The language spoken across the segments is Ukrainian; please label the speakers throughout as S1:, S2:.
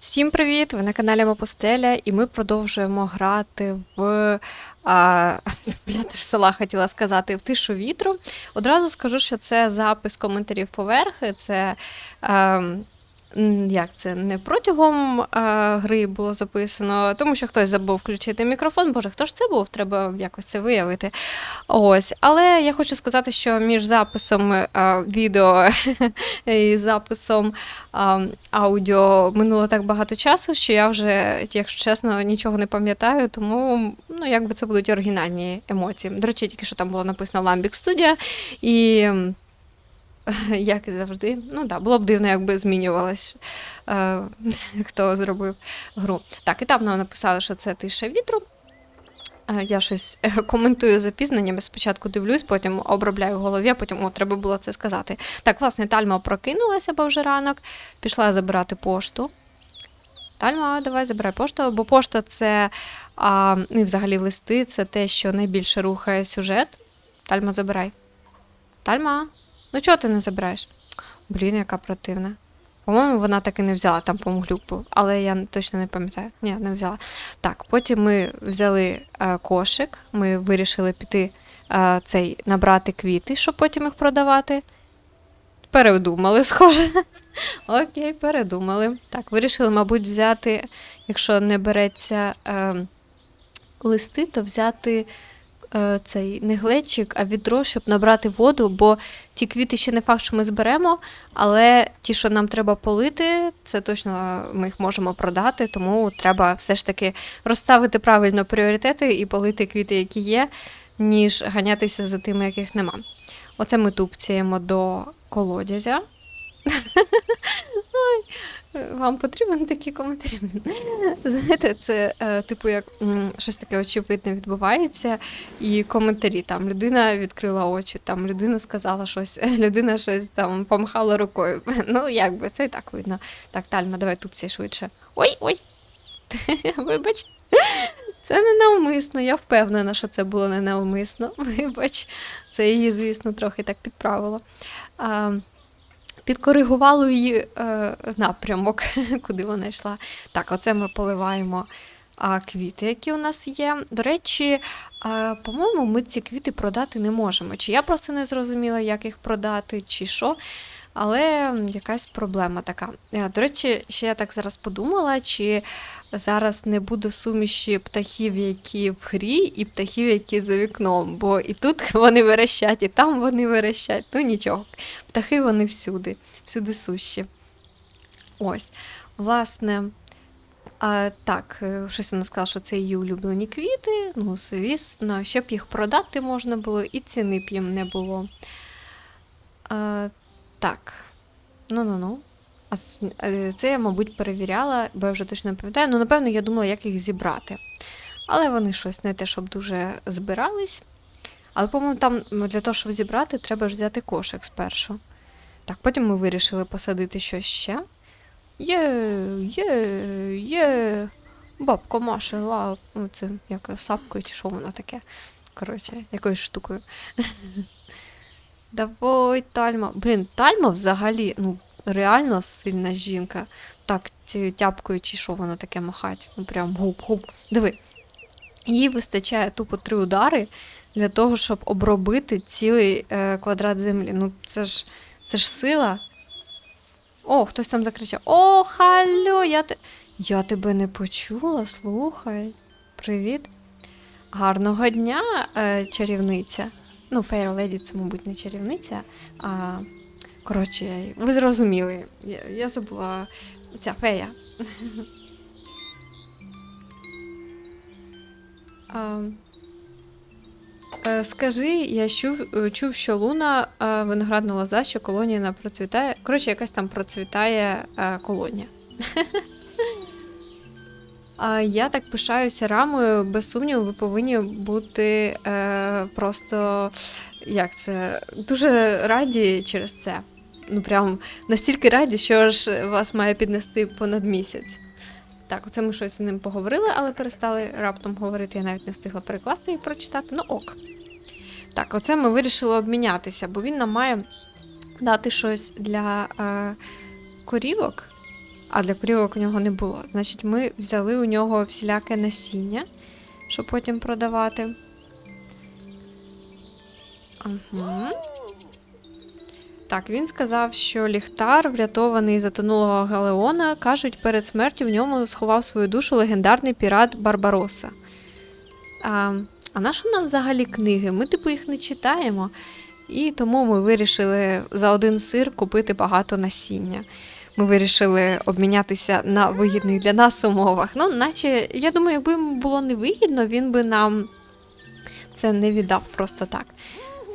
S1: Всім привіт! Ви на каналі Мапостеля, і ми продовжуємо грати в а, симулятор села, хотіла сказати, в тишу вітру. Одразу скажу, що це запис коментарів поверхи. Це ем, м, як це не протягом е, гри було записано, тому що хтось забув включити мікрофон. Боже, хто ж це був? Треба якось це виявити. Ось, але я хочу сказати, що між записом е, відео і записом а, аудіо минуло так багато часу, що я вже, якщо чесно, нічого не пам'ятаю, тому ну, якби це будуть оригінальні емоції. До речі, тільки що там було написано Lambic Studio, і як і завжди, ну да, було б дивно, якби змінювалось, е, хто зробив гру. Так, і там нам написали, що це тиша вітру. Е, Я щось е, коментую запізненнями. Спочатку дивлюсь, потім обробляю в голові, потім о, треба було це сказати. Так, власне, Тальма прокинулася, бо вже ранок, пішла забирати пошту. Тальма, давай забирай пошту, бо пошта це, а, ну і взагалі листи, це те, що найбільше рухає сюжет. Тальма, забирай. Тальма, ну чого ти не забираєш? Блін, яка противна. По-моєму, вона так і не взяла там по глюк але я точно не пам'ятаю. Ні, не взяла. Так, потім ми взяли е, кошик, ми вирішили піти е, цей набрати квіти, щоб потім їх продавати. Передумали, схоже. Окей, передумали. Так, вирішили, мабуть, взяти, якщо не береться е, листи, то взяти цей не глечик, а відро, щоб набрати воду, бо ті квіти ще не факт, що ми зберемо, але ті, що нам треба полити, це точно ми їх можемо продати, тому треба все ж таки розставити правильно пріоритети і полити квіти, які є, ніж ганятися за тими, яких нема. Оце ми тупціємо до колодязя. Вам потрібен такі коментарі? Знаєте, це е, типу як щось таке очевидне відбувається, і коментарі там людина відкрила очі, там людина сказала щось, людина щось там помахала рукою. Ну, якби це і так видно. Так, Тальма, давай тупці швидше. Ой, ой. Вибач. Це не навмисно, я впевнена, що це було не навмисно. Вибач, це її, звісно, трохи так підправило. Підкоригувало її е, напрямок, куди вона йшла. Так, оце ми поливаємо е, квіти, які у нас є. До речі, е, по-моєму, ми ці квіти продати не можемо. Чи я просто не зрозуміла, як їх продати, чи що. Але якась проблема така. Е, До речі, ще я так зараз подумала, чи зараз не буде суміші птахів, які в грі, і птахів, які за вікном. Бо і тут вони верещать, і там вони верещать. Ну нічого. Птахи вони всюди, всюди сущі. Ось. Власне, а, так, е, щось вона сказала, що це її улюблені квіти. Ну, звісно, щоб їх продати можна було, і ціни б їм не було. А, так. Ну-ну-ну. А е, це я, мабуть, перевіряла, бо я вже точно не пам'ятаю. Ну, напевно, я думала, як їх зібрати. Але вони щось не те, щоб дуже збирались. Але, по-моєму, там для того, щоб зібрати, треба ж взяти кошик спершу. Так, потім ми вирішили посадити щось ще. Є, є, є. Бабка машила ну, це як сапкою, чи що воно таке. Коротше, якоюсь штукою. Давай, Тальма. Блін, Тальма взагалі, ну, реально сильна жінка. Так, цією тяпкою, чи що воно таке махать. Ну, прям гуп-гуп. Диви. Їй вистачає тупо три удари для того, щоб обробити цілий е, квадрат землі. Ну, це ж, це ж сила. О, хтось там закричав: О, халло, я, те... я тебе не почула, слухай. Привіт. Гарного дня, е, чарівниця. Ну, Фейр Леді це, мабуть, не чарівниця. А, коротше, ви зрозуміли. Я, я забула ця фея. А, е, Скажи, я чув, чув, що Луна е, виноградна лоза, що колонія не процвітає. Коротше, якась там процвітає е, колонія. Я так пишаюся рамою. Без сумніву, ви повинні бути е, просто як це дуже раді через це. Ну прям настільки раді, що ж вас має піднести понад місяць. Так, оце ми щось з ним поговорили, але перестали раптом говорити. Я навіть не встигла перекласти і прочитати. Ну ок. Так, оце ми вирішили обмінятися, бо він нам має дати щось для е, корівок. А для корівок у нього не було. Значить, ми взяли у нього всіляке насіння, щоб потім продавати. Ага. Так, він сказав, що ліхтар, врятований затонулого галеона, кажуть, перед смертю в ньому сховав свою душу легендарний пірат Барбароса. А, а на що нам взагалі книги? Ми, типу, їх не читаємо. І тому ми вирішили за один сир купити багато насіння. Ми вирішили обмінятися на вигідних для нас умовах. Ну, наче, я думаю, якби йому було невигідно, він би нам це не віддав просто так.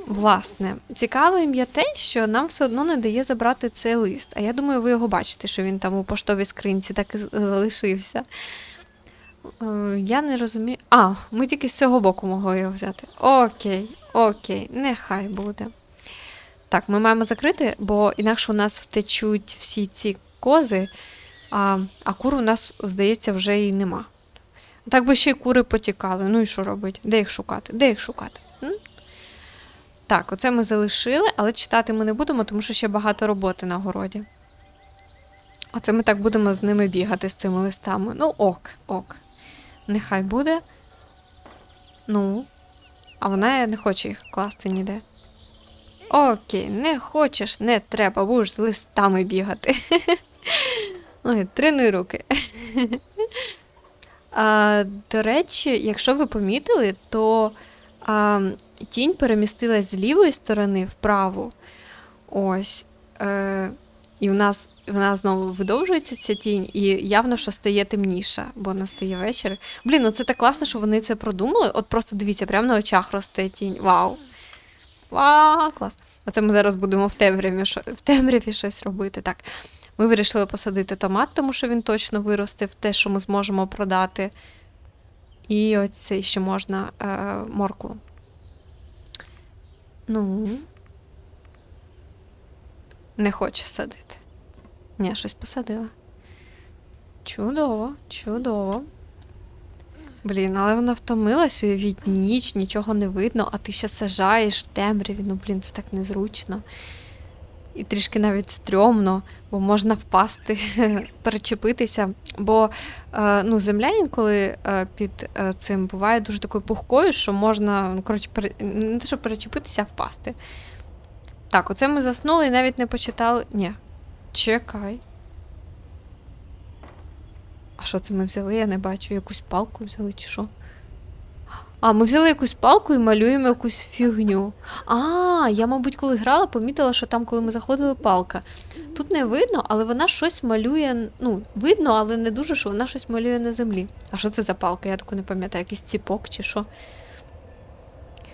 S1: Власне, цікавим є те, що нам все одно не дає забрати цей лист. А я думаю, ви його бачите, що він там у поштовій скринці так і залишився. Е, Я не розумію. А, ми тільки з цього боку могли його взяти. Окей, окей, нехай буде. Так, ми маємо закрити, бо інакше у нас втечуть всі ці кози, а, а кур у нас, здається, вже і нема. Так би ще й кури потікали. Ну і що робити? Де їх шукати? Де їх шукати? М? Так, оце ми залишили, але читати ми не будемо, тому що ще багато роботи на городі. Оце ми так будемо з ними бігати з цими листами. Ну, ок, ок. Нехай буде. Ну. А вона не хоче їх класти ніде. Окей, не хочеш, не треба, будеш з листами бігати. Ой, тренуй руки. А, до речі, якщо ви помітили, то а, тінь перемістилась з лівої сторони вправо. Ось. Е, і в нас вона знову видовжується ця тінь, і явно, що стає темніша, бо настає вечір. Блін, ну це так класно, що вони це продумали. От просто дивіться, прямо на очах росте тінь. Вау! Вау, клас. Оце ми зараз будемо в темряві, в темряві щось робити. Так. Ми вирішили посадити томат, тому що він точно виросте в те, що ми зможемо продати. І оце ще можна е, моркву. Ну. Не хоче садити. Ні, щось посадила. Чудово, чудово. Блін, але вона втомилась, уявіть, ніч, нічого не видно, а ти ще сажаєш в темряві. Ну, блін, це так незручно. І трішки навіть стрьомно, бо можна впасти, перечепитися. Бо е, ну, земля інколи е, під е, цим буває дуже такою пухкою, що можна, ну, коротше, не те, що перечепитися, а впасти. Так, оце ми заснули і навіть не почитали. Ні. Чекай. А що це ми взяли? Я не бачу. Якусь палку взяли чи що? А, ми взяли якусь палку і малюємо якусь фігню. А, я, мабуть, коли грала, помітила, що там, коли ми заходили, палка. Тут не видно, але вона щось малює. Ну, видно, але не дуже, що вона щось малює на землі. А що це за палка? Я таку не пам'ятаю, якийсь ціпок чи що.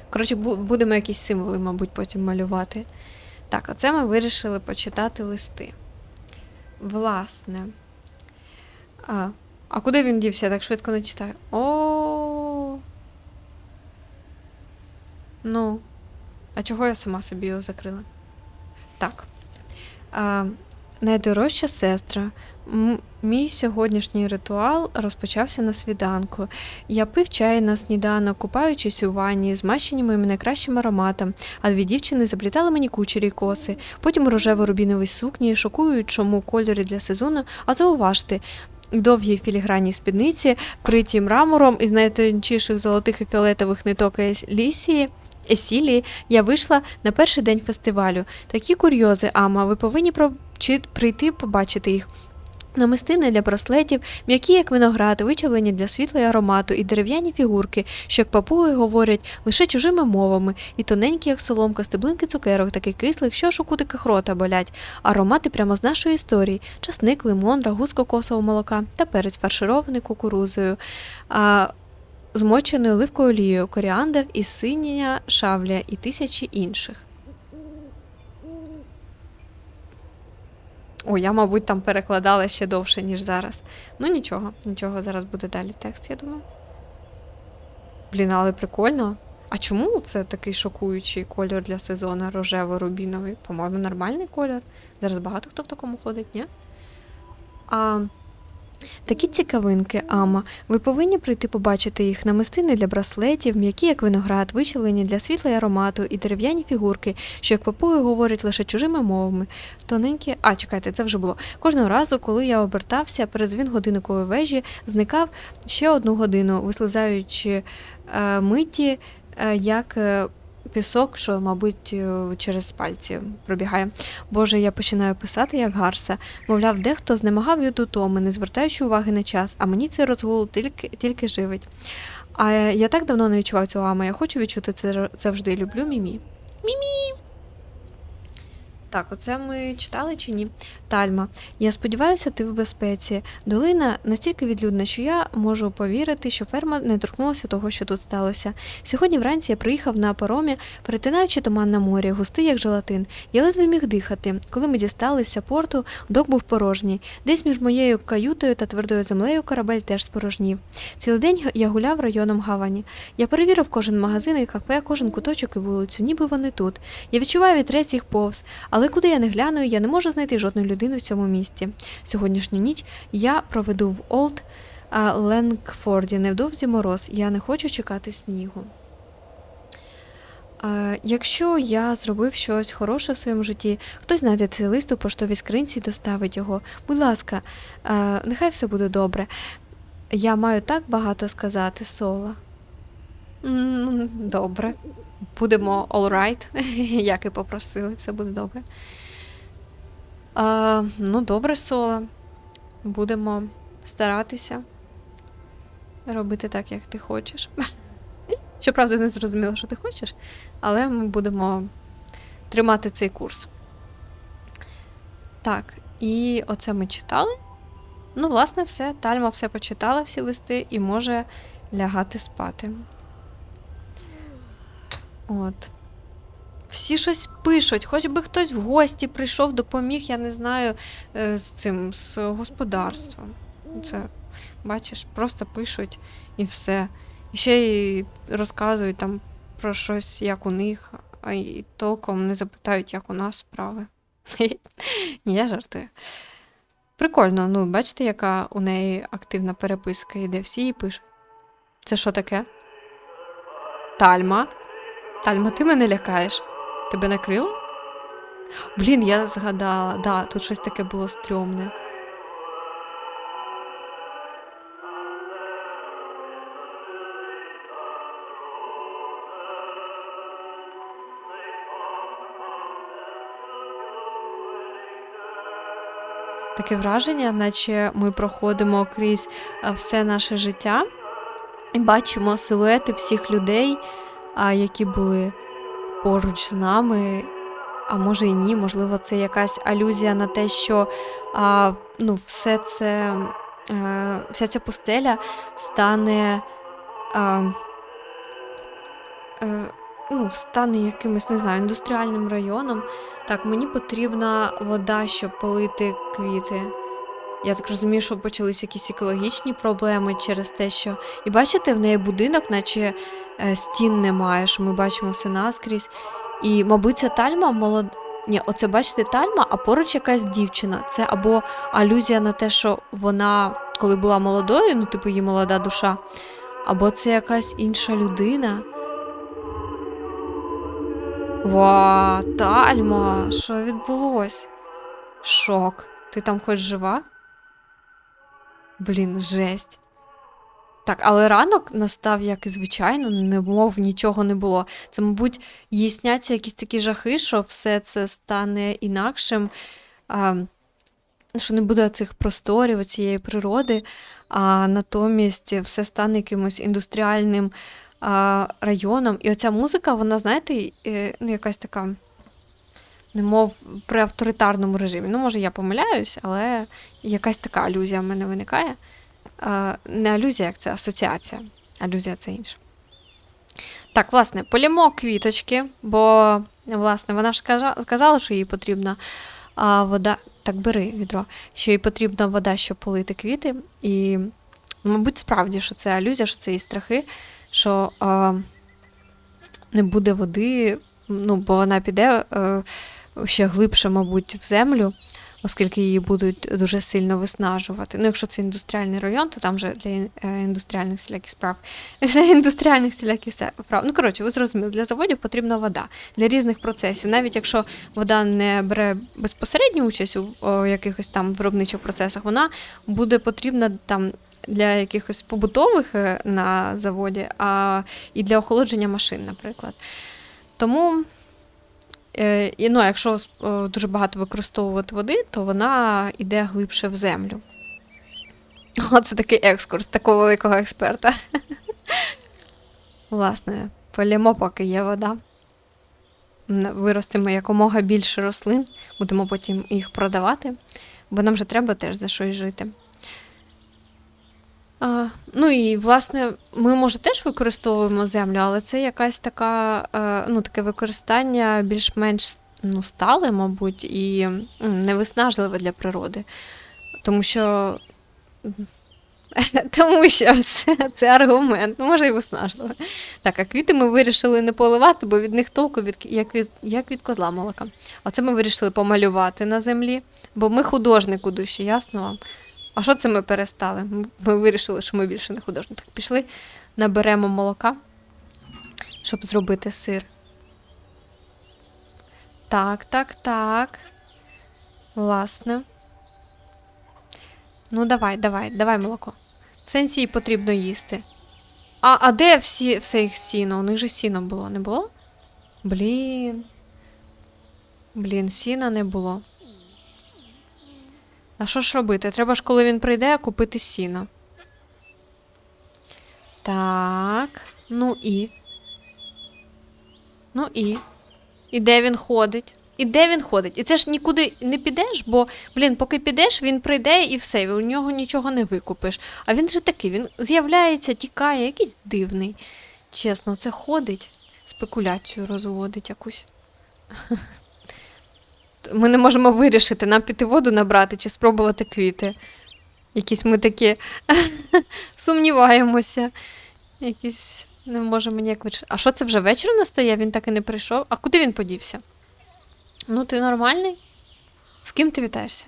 S1: Коротше, будемо якісь символи, мабуть, потім малювати. Так, оце ми вирішили почитати листи. Власне. А куди він дівся? Я так швидко не читаю. О. Ну. А чого я сама собі його закрила? Так. А, найдорожча сестра. Мій сьогоднішній ритуал розпочався на свіданку. Я пив чай на сніданок, купаючись у ванні, змащені моїм найкращим ароматом, а дві дівчини заплітали мені кучері коси, потім рожево-рубінові сукні, шокують, чому кольори для сезону, а зауважте, довгі філігранній спідниці, криті мрамором із найтончіших золотих і фіолетових ниток лісії. Есілії я вийшла на перший день фестивалю. Такі курйози, Ама, ви повинні прийти побачити їх. Намистини для браслетів, м'які, як виноград, вичавлені для світла й аромату, і дерев'яні фігурки, що як папуги говорять лише чужими мовами, і тоненькі, як соломка, стеблинки цукерок, таких кислих, що аж у кутиках рота болять. Аромати прямо з нашої історії: часник, лимон, рагу з кокосового молока та перець фарширований кукурузою. А, Змоченою оливковою олією, коріандр і синя шавля і тисячі інших. О, я, мабуть, там перекладала ще довше, ніж зараз. Ну нічого, нічого, зараз буде далі текст, я думаю. Блін, але прикольно. А чому це такий шокуючий кольор для сезону рожево-рубіновий? По-моєму, нормальний колір. Зараз багато хто в такому ходить, ні? А, Такі цікавинки, Ама. Ви повинні прийти побачити їх намистини для браслетів, м'які як виноград, вичавлені для світла й аромату, і дерев'яні фігурки, що як папуги говорять лише чужими мовами. Тоненькі. А, чекайте, це вже було. Кожного разу, коли я обертався, перезвін годинникової вежі зникав ще одну годину, вислизаючи е, миті, е, як. Пісок, що, мабуть, е, через пальці пробігає. Боже, я починаю писати як гарса. Мовляв, дехто знемагав від утоми, не звертаючи уваги на час, а мені цей розгул тільки, тільки живить. А я так давно не відчував цього ама, я хочу відчути це завжди. Люблю Мімі. Мімі. Так, оце ми читали чи ні? Тальма. Я сподіваюся, ти в безпеці. Долина настільки відлюдна, що я можу повірити, що ферма не торкнулася того, що тут сталося. Сьогодні вранці я приїхав на паромі, перетинаючи туман на морі, густий як желатин. Я ледве міг дихати. Коли ми дісталися порту, док був порожній. Десь між моєю каютою та твердою землею корабель теж спорожнів. Цілий день я гуляв районом гавані. Я перевірив кожен магазин і кафе, кожен куточок і вулицю, ніби вони тут. Я відчуваю вітрець їх повз, але куди я не гляну, я не можу знайти жодної людини в цьому місті. Сьогоднішню ніч я проведу в Олд а, Ленгфорді. Невдовзі мороз. Я не хочу чекати снігу. Якщо я зробив щось хороше в своєму житті, хтось знайде цей лист у поштовій скринці і доставить його. Будь ласка, нехай все буде добре. Я маю так багато сказати, Сола. Добре. Будемо all right, як і попросили, все буде добре. А, ну, добре, Сола. Будемо старатися робити так, як ти хочеш. Щоправда, не зрозуміло, що ти хочеш, але ми будемо тримати цей курс. Так, і оце ми читали. Ну, власне, все. Тальма все почитала, всі листи, і може лягати спати. От. Всі щось пишуть, хоч би хтось в гості прийшов, допоміг, я не знаю, е, з цим, з господарством. Це, бачиш, просто пишуть і все. І ще й розказують там про щось, як у них, а й толком не запитають, як у нас справи. Ні, я жартую. Прикольно, ну, бачите, яка у неї активна переписка йде, всі їй пишуть. Це що таке? Тальма? Тальма, ти мене лякаєш. Тебе накрило? Блін, я згадала, да, тут щось таке було стрьомне. Таке враження, наче ми проходимо крізь е, все наше життя і бачимо силуети всіх людей, а, які були поруч з нами. А може і ні, можливо, це якась алюзія на те, що а, ну, все це, е, вся ця пустеля стане, а, е, ну, стане якимось, не знаю, індустріальним районом. Так, мені потрібна вода, щоб полити квіти. Я так розумію, що почалися якісь екологічні проблеми через те, що. І бачите, в неї будинок, наче е, стін немає, що ми бачимо все наскрізь. І, мабуть, це тальма молод... Ні, оце бачите тальма, а поруч якась дівчина. Це або алюзія на те, що вона, коли була молодою, ну, типу, її молода душа, або це якась інша людина. Ва, тальма, що відбулось? Шок. Ти там хоч жива? Блін, жесть. Так, але ранок настав, як і звичайно, немов нічого не було. Це, мабуть, їй сняться якісь такі жахи, що все це стане інакшим, а, що не буде цих просторів, цієї природи, а натомість все стане якимось індустріальним а, районом. І оця музика, вона, знаєте, ну, якась така, немов при авторитарному режимі. Ну, може, я помиляюсь, але якась така алюзія в мене виникає. Не алюзія, як це асоціація. Алюзія це інше. Так, власне, полімо квіточки, бо, власне, вона ж казала, що їй потрібна вода. Так, бери відро, що їй потрібна вода, щоб полити квіти. І, мабуть, справді, що це алюзія, що це її страхи, що а, не буде води, ну, бо вона піде е, ще глибше, мабуть, в землю. оскільки її будуть дуже сильно виснажувати. Ну, якщо це індустріальний район, то там вже для е, індустріальних всіляких справ. Для індустріальних всіляких справ. Ну, коротше, ви зрозуміли, для заводів потрібна вода для різних процесів. Навіть якщо вода не бере безпосередню участь у якихось там виробничих процесах, вона буде потрібна там. Для якихось побутових е, на заводі, а і для охолодження машин, наприклад. Тому і, ну, якщо е, дуже багато використовувати води, то вона йде глибше в землю. Оце такий екскурс такого великого експерта. Власне, полємо, поки є вода. Виростимо якомога більше рослин, будемо потім їх продавати, бо нам же треба теж за щось жити. А, ну і власне, ми може теж використовуємо землю, але це якась така, е, ну, таке використання більш-менш ну, стале, мабуть, і невиснажливе для природи. Тому що. Тому що це, це аргумент, ну може і виснажливе. Так, а квіти ми вирішили не поливати, бо від них толку від, як, від, як від козла молока. А це ми вирішили помалювати на землі, бо ми художник у душі, ясно вам? А що це ми перестали? Ми- вирішили, що ми більше не художник. Так пішли, наберемо молока, щоб зробити сир. Так, так, так. Власне. Ну, давай, давай, давай молоко. В сенсі потрібно їсти. А, а де всі, все їх сіно? У них же сіно було, не було? Блін. Блін, сіна не було. А що ж робити? Треба ж, коли він прийде, купити сіно. Так. Ну і. Ну і. І де він ходить? І де він ходить? І це ж нікуди не підеш, бо, блін, поки підеш, він прийде і все, у нього нічого не викупиш. А він же такий, він з'являється, тікає, якийсь дивний. Чесно, це ходить, спекуляцію розводить якусь. Ми не можемо вирішити, нам піти воду набрати чи спробувати квіти. Якісь ми такі сумніваємося. Якісь не можемо ніяк вирішити. А що це вже вечір настає? Він так і не прийшов. А куди він подівся? Ну, ти нормальний? З ким ти вітаєшся?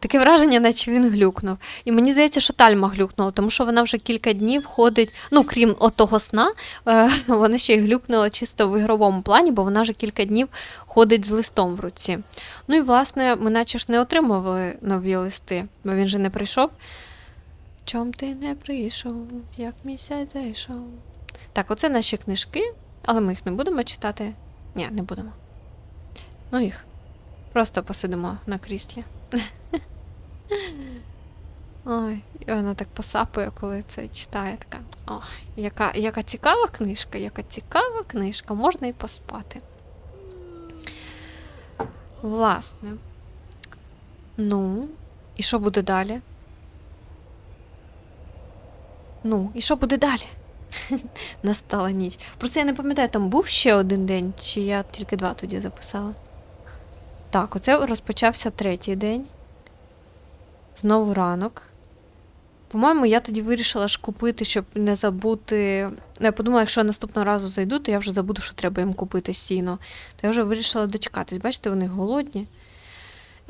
S1: Таке враження, наче він глюкнув. І мені здається, що Тальма глюкнула, тому що вона вже кілька днів ходить, ну крім отого сна, е, вона ще й глюкнула чисто в ігровому плані, бо вона вже кілька днів ходить з листом в руці. Ну і власне, ми наче ж не отримували нові листи, бо він же не прийшов. Чом ти не прийшов, як місяць зайшов. Так, оце наші книжки, але ми їх не будемо читати. Ні, не будемо. Ну їх. Просто посидимо на кріслі. Ой, і вона так посапує, коли це читає. Така. Ой, яка, яка цікава книжка, яка цікава книжка, можна і поспати. Власне. Ну, і що буде далі? Ну, і що буде далі? Настала ніч. Просто я не пам'ятаю, там був ще один день, чи я тільки два тоді записала. Так, оце розпочався третій день. Знову ранок. По-моєму, я тоді вирішила ж купити, щоб не забути. Ну, я подумала, якщо я наступного разу зайду, то я вже забуду, що треба їм купити сіно. То я вже вирішила дочекатись. Бачите, вони голодні.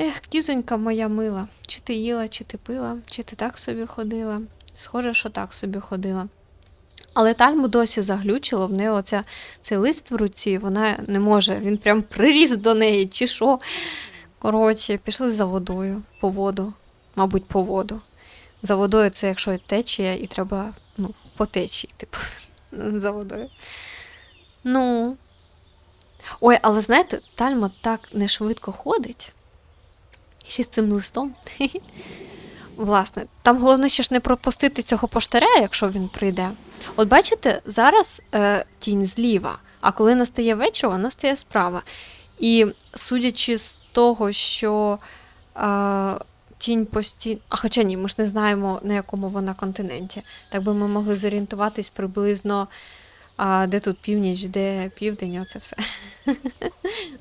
S1: Ех, кізонька моя мила. Чи ти їла, чи ти пила, чи ти так собі ходила? Схоже, що так собі ходила. Але Тальму досі заглючило, в неї оця, цей лист в руці, вона не може, він прям приріс до неї, чи що. Коротше, пішли за водою, по воду, мабуть, по воду. За водою це якщо течія, і треба ну, по течії, типу, за водою. Ну. Ой, але знаєте, Тальма так не швидко ходить. Ще з цим листом. Власне, там головне ще ж не пропустити цього поштаря, якщо він прийде. От бачите, зараз е, тінь зліва, а коли настає вечір, вона стає справа. І судячи з того, що е, тінь постійно. А хоча ні, ми ж не знаємо, на якому вона континенті. Так би ми могли зорієнтуватись приблизно, а, де тут північ, де південь, оце все.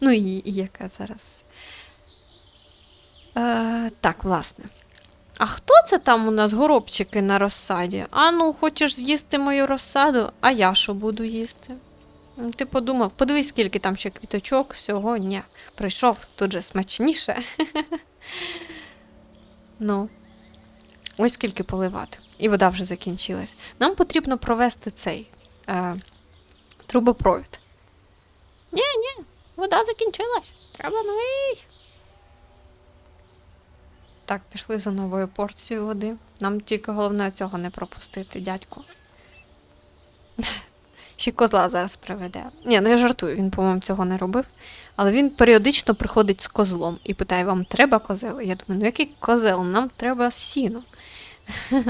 S1: ну і, і яка зараз. Е, так, власне. А хто це там у нас горобчики на розсаді? А ну, хочеш з'їсти мою розсаду, а я що буду їсти? Ти подумав, подивись, скільки там ще квіточок, всього ні. Прийшов, тут же смачніше. ну, ось скільки поливати. І вода вже закінчилась. Нам потрібно провести цей е, трубопровід. Ні, ні, вода закінчилась. Треба новий. Так, пішли за новою порцією води. Нам тільки головне цього не пропустити, дядьку. Ще козла зараз приведе. Ні, ну я жартую, він, по-моєму, цього не робив. Але він періодично приходить з козлом і питає: вам треба козел? Я думаю, ну який козел? Нам треба сіно.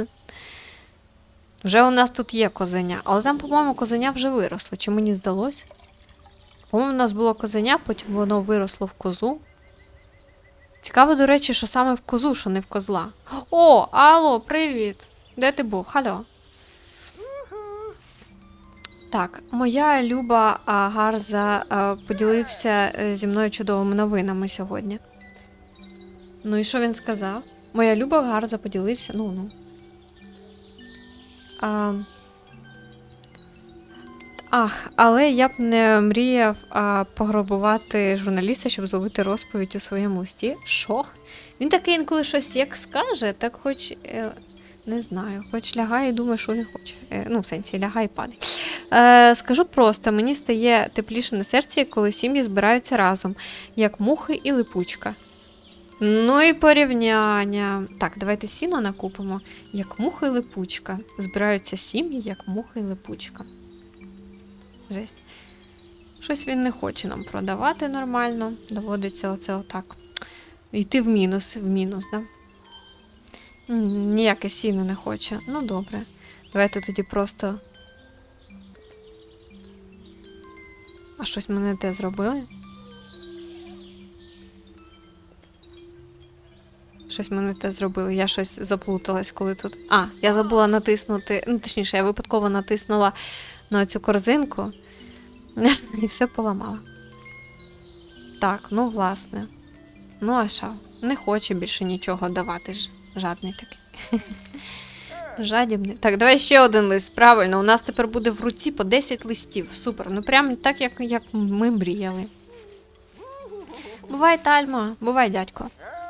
S1: Вже у нас тут є козеня, але там, по-моєму, козеня вже виросло. Чи мені здалось? По-моєму, у нас було козеня, потім воно виросло в козу. Цікаво, до речі, що саме в козу, що не в козла. О, алло, привіт! Де ти був? Халло. Так, моя Люба Гарза поділився е, зі мною чудовими новинами сьогодні. Ну і що він сказав? Моя Люба Гарза поділився. Ну ну. А, ах, але я б не мріяв а, пограбувати журналіста, щоб зловити розповідь у своєму листі. Що? Він таки інколи щось як скаже, так хоч. Е, не знаю, хоч лягає і думає, що не хоче. Е, ну, в сенсі, лягає і падає. Е, скажу просто, мені стає тепліше на серці, коли сім'ї збираються разом, як мухи і липучка. Ну і порівняння. Так, давайте сіно накупимо. Як муха і липучка. Збираються сім'ї, як муха і липучка. Жесть. Щось він не хоче нам продавати нормально. Доводиться оце отак. Йти в мінус, в мінус, да? Ніяке сіно не хоче. Ну добре. Давайте тоді просто. А щось ми не те зробили? Щось ми не те зробили. Я щось заплуталась, коли тут. А, я забула натиснути. Ну, точніше, я випадково натиснула на цю корзинку і все поламала. Так, ну власне. Ну, а що? Не хоче більше нічого давати ж. Жадний такий. Жадібний. Так, давай ще один лист. Правильно, у нас тепер буде в руці по 10 листів. Супер. Ну прям так, як, як ми мріяли. Бувай, Тальма, бувай, дядько.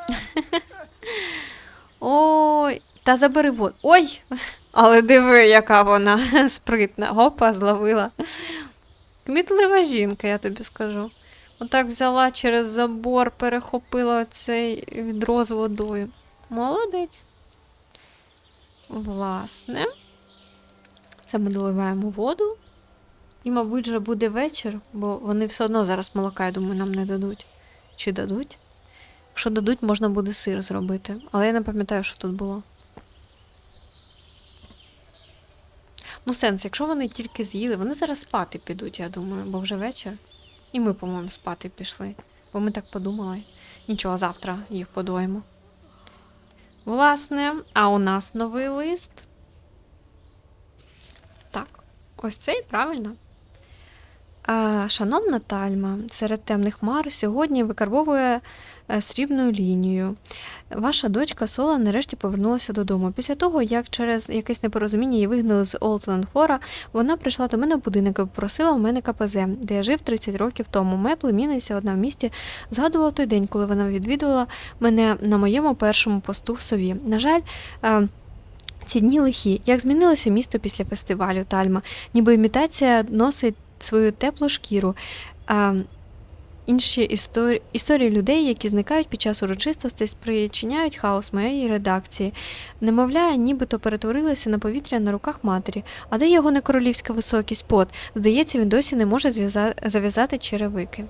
S1: Ой, та забери воду. Ой! Але диви, яка вона спритна. Опа, зловила. Кмітлива жінка, я тобі скажу. Отак взяла через забор, перехопила цей відро з водою. Молодець. Власне. Це ми доливаємо воду. І, мабуть, вже буде вечір, бо вони все одно зараз молока, я думаю, нам не дадуть. Чи дадуть? Якщо дадуть, можна буде сир зробити. Але я не пам'ятаю, що тут було. Ну, сенс, якщо вони тільки з'їли, вони зараз спати підуть, я думаю, бо вже вечір. І ми, по-моєму, спати пішли. Бо ми так подумали. Нічого, завтра їх подоїмо. Власне, а у нас новий лист. Так, ось цей правильно. Шановна Тальма, серед темних хмар сьогодні викарбовує е, срібною лінією. Ваша дочка Сола нарешті повернулася додому. Після того, як через якесь непорозуміння її вигнали з Олдленфора, вона прийшла до мене в будинок і попросила в мене КПЗ, де я жив 30 років тому. Моя племінниця одна в місті згадувала той день, коли вона відвідувала мене на моєму першому посту в сові. На жаль, е, ці дні лихі. Як змінилося місто після фестивалю Тальма, ніби імітація носить свою теплу шкіру. Інші історії, історії людей, які зникають під час урочистостей, спричиняють хаос моєї редакції. Немовля, нібито перетворилося на повітря на руках матері. А де його не королівська високість пот? Здається, він досі не може зв'яза- зав'язати черевики.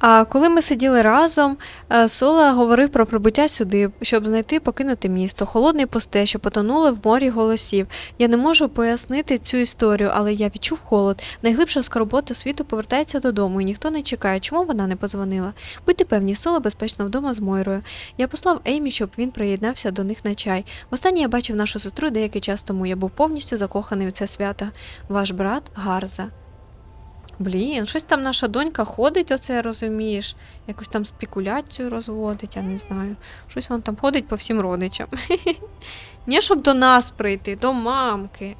S1: А коли ми сиділи разом, е, Сола говорив про прибуття сюди, щоб знайти покинуте місто, холодне пусте, що потонуло в морі голосів. Я не можу пояснити цю історію, але я відчув холод. Найглибша скорбота світу повертається додому, і ніхто не чекає, чому вона не позвонила. Будьте певні, Сола безпечно вдома з Мойрою. Я послав Еймі, щоб він приєднався до них на чай. Востаннє я бачив нашу сестру деякий час тому. Я був повністю закоханий у це свято. Ваш брат Гарза. Блін, щось там наша донька ходить, оце розумієш, якусь там спекуляцію розводить, я не знаю. Щось вона там ходить по всім родичам. Не щоб до нас прийти, до мамки.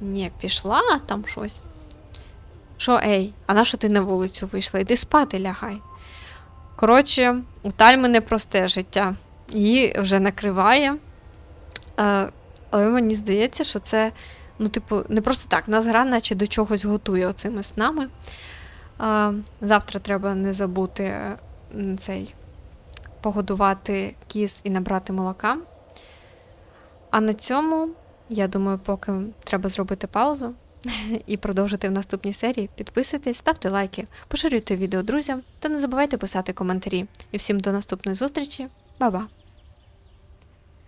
S1: Ні, пішла там щось. Що, ей, а на що ти на вулицю вийшла? Іди спати лягай. Коротше, у Тальми непросте життя. Її вже накриває. Е, але мені здається, що це, ну, типу, не просто так. Нас гра, наче до чогось готує оцими снами. Е, завтра треба не забути е, цей погодувати кіз і набрати молока. А на цьому, я думаю, поки треба зробити паузу і продовжити в наступній серії. Підписуйтесь, ставте лайки, поширюйте відео друзям та не забувайте писати коментарі. І всім до наступної зустрічі. Ба-ба!